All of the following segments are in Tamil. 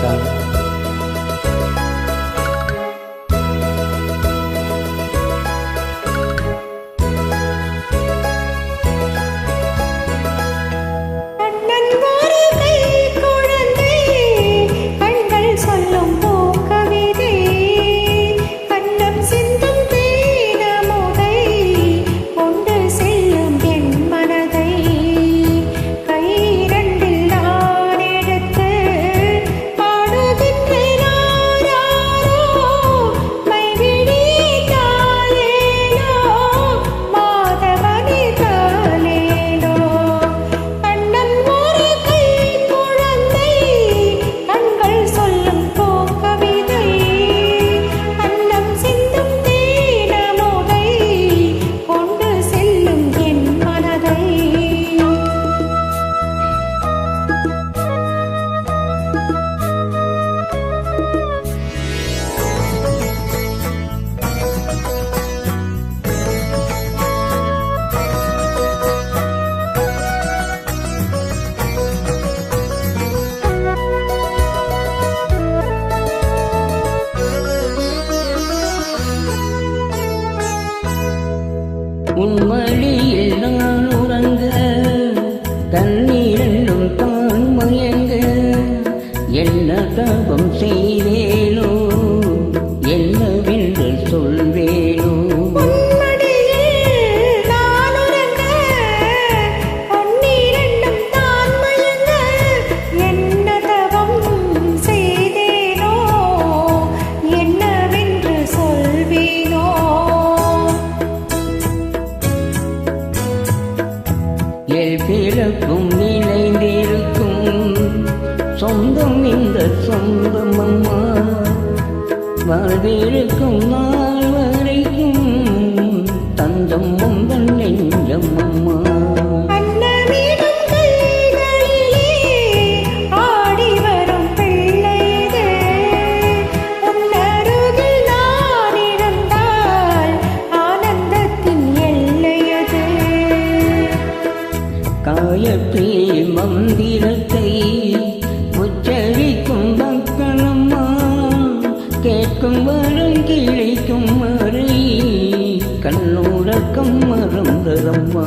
Pakistan. எனக்கும் இணைந்திருக்கும் சொந்தம் இந்த சொந்தம் அம்மா. வாழ்விருக்கும் நாள் வரைக்கும் தந்தம் உலகத்தில் மந்திரத்தை உச்சரிக்கும் பக்தனம்மா கேட்கும் வரம் கிழிக்கும் மறை கண்ணூரக்கம் மறந்ததம்மா.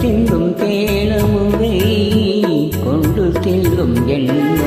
செல்லும் தேனமுறை கொண்டு செல்லும் எண்ணம்